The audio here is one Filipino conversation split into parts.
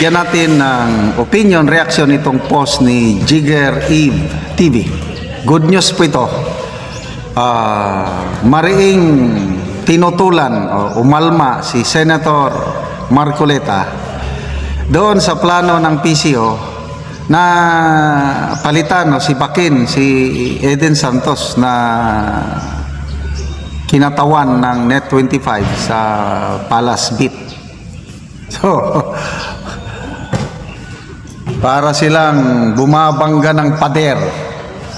bigyan natin ng opinion, reaction itong post ni Jigger Eve TV. Good news po ito. Ah, mariing tinutulan o umalma si Senator Marcoleta doon sa plano ng PCO na palitan o si Bakin, si Eden Santos na kinatawan ng Net25 sa Palace Beat. So, para silang bumabangga ng pader.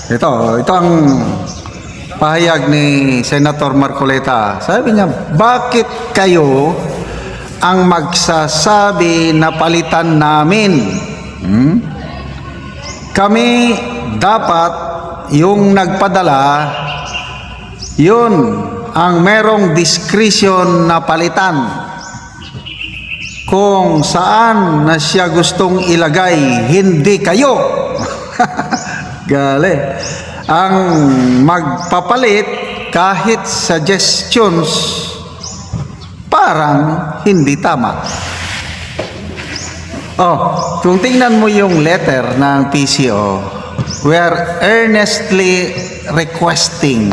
Ito, ito ang pahayag ni Senator Marcoleta. Sabi niya, bakit kayo ang magsasabi na palitan namin? Hmm? Kami dapat yung nagpadala, yun ang merong discretion na palitan kung saan na siya gustong ilagay, hindi kayo. Gale. Ang magpapalit kahit suggestions parang hindi tama. Oh, kung tingnan mo yung letter ng PCO, we are earnestly requesting.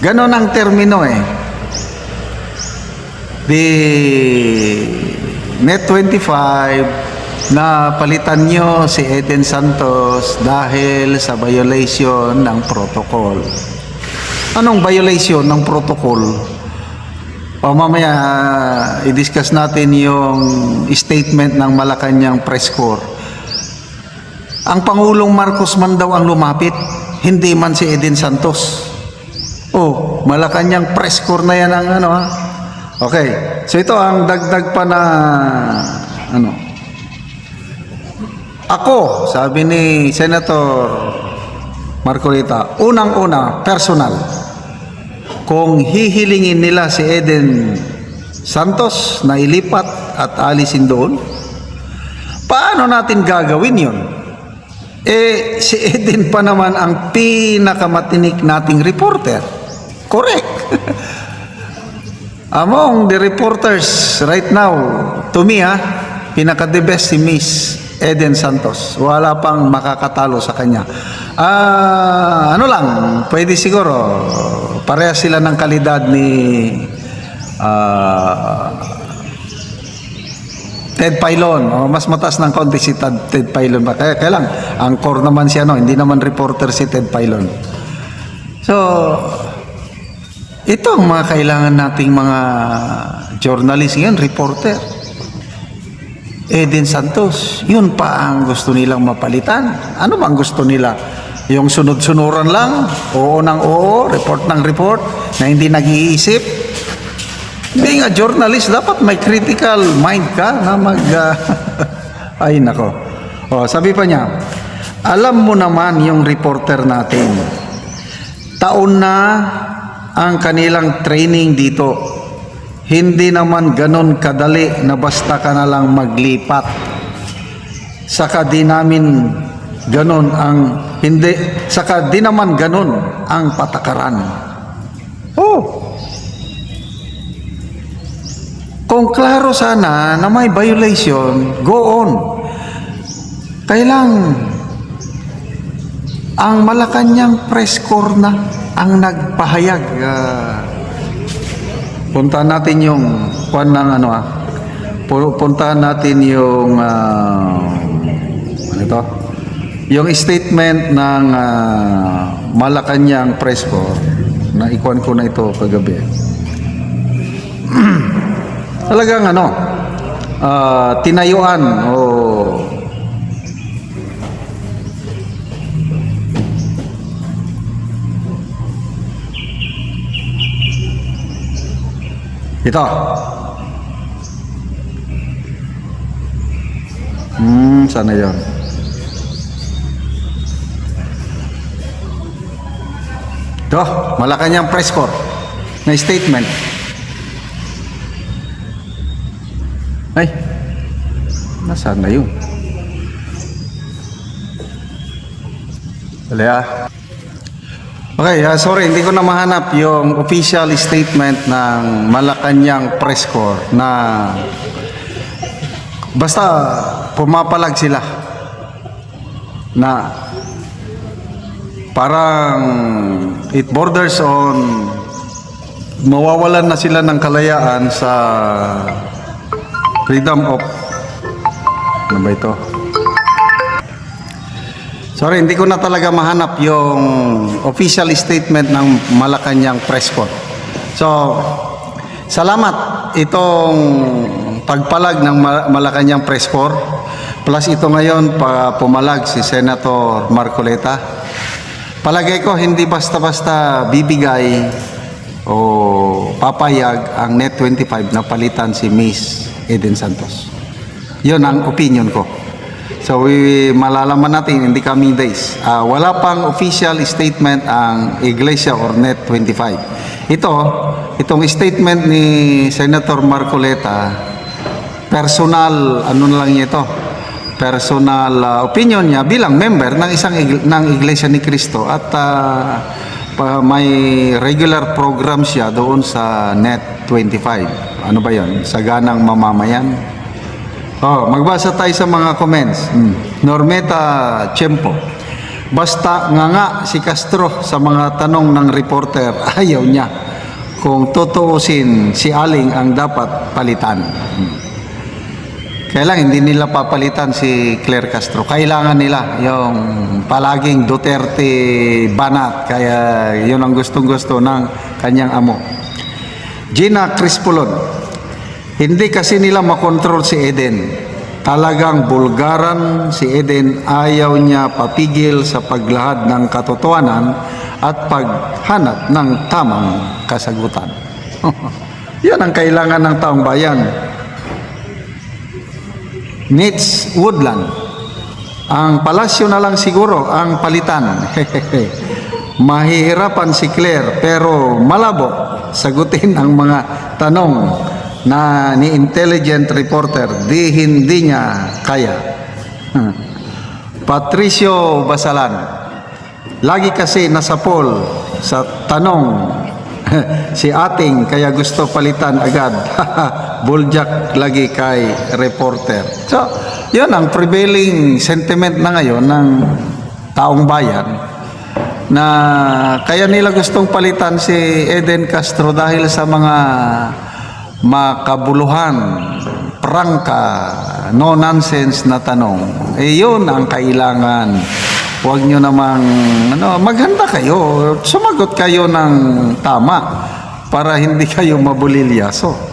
Ganon ang termino eh the Net 25 na palitan nyo si Eden Santos dahil sa violation ng protocol. Anong violation ng protocol? O mamaya i-discuss natin yung statement ng Malacanang press corps. Ang Pangulong Marcos man daw ang lumapit, hindi man si Eden Santos. Oh, Malacanang press corps na yan ang ano ha. Okay. So ito ang dagdag pa na ano. Ako, sabi ni Senator Marcolita, unang-una, personal. Kung hihilingin nila si Eden Santos na ilipat at alisin doon, paano natin gagawin yon? Eh, si Eden pa naman ang pinakamatinik nating reporter. Correct. Among the reporters right now, to me ha, pinaka the best si Miss Eden Santos. Wala pang makakatalo sa kanya. Ah, ano lang, pwede siguro pareha sila ng kalidad ni ah, Ted Pailon. O, mas mataas ng konti si Ted, Ted Pailon. ba? Kaya, kaya lang, angkor naman siya, no? hindi naman reporter si Ted Pailon. So, ito ang mga kailangan nating mga journalist ngayon, reporter. Eden Santos, yun pa ang gusto nilang mapalitan. Ano bang gusto nila? Yung sunod-sunuran lang, oo ng oo, report ng report, na hindi nag-iisip. Being a journalist, dapat may critical mind ka na mag... ah, ay, nako. O, sabi pa niya, alam mo naman yung reporter natin, taon na ang kanilang training dito. Hindi naman ganon kadali na basta ka na lang maglipat. Saka di namin ganon ang hindi saka di naman ganon ang patakaran. Oh. Kung klaro sana na may violation, go on. Kailang ang Malacanang press corps na ang nagpahayag. ah, puntahan natin yung kwan ng ano ah. pu- Puntahan natin yung ah, ano ito? Yung statement ng ah, Malacanang press corps na ikuan ko na ito kagabi. Talagang ano, ah, tinayuan o Ito. Hmm, sana yon. Ito, Malacanang press corps na statement. Ay, nasaan na yun? Dali ah. Okay, ah, sorry, hindi ko na mahanap yung official statement ng Malacanang Press Corps na basta pumapalag sila na parang it borders on mawawalan na sila ng kalayaan sa freedom of ano ba ito? Sorry, hindi ko na talaga mahanap yung official statement ng Malacanang press corps. So, salamat itong pagpalag ng Ma- Malacanang press corps. Plus ito ngayon pa pumalag si Senator Marcoleta. Palagay ko hindi basta-basta bibigay o papayag ang Net 25 na palitan si Miss Eden Santos. Yun ang opinion ko. So we malalaman natin in the coming days. Ah, wala pang official statement ang Iglesia or Net 25. Ito, itong statement ni Senator Marcoleta, personal ano na lang ito, personal ah, opinion niya bilang member ng isang ig- ng Iglesia ni Cristo at pa, may regular program siya doon sa Net 25. Ano ba 'yon? Sa ganang mamamayan. Oh, magbasa tayo sa mga comments. Hmm. Normeta Chempo. Basta nga nga si Castro sa mga tanong ng reporter, ayaw niya. Kung tutuusin, si Aling ang dapat palitan. Hmm. Kaya hindi nila papalitan si Claire Castro. Kailangan nila yung palaging Duterte banat. Kaya yun ang gustong-gusto ng kanyang amo. Gina Crispolon. Hindi kasi nila makontrol si Eden. Talagang bulgaran si Eden ayaw niya papigil sa paglahad ng katotohanan at paghanap ng tamang kasagutan. Yan ang kailangan ng taong bayan. Needs Woodland. Ang palasyo na lang siguro ang palitan. Mahihirapan si Claire pero malabo sagutin ang mga tanong na ni intelligent reporter di hindi niya kaya. Hmm. Patricio Basalan. Lagi kasi nasa poll sa tanong si ating kaya gusto palitan agad. Buljak lagi kay reporter. So, yun ang prevailing sentiment na ngayon ng taong bayan na kaya nila gustong palitan si Eden Castro dahil sa mga makabuluhan, prangka, no nonsense na tanong. Eh yun ang kailangan. Huwag nyo namang ano, maghanda kayo, sumagot kayo ng tama para hindi kayo mabulilyaso.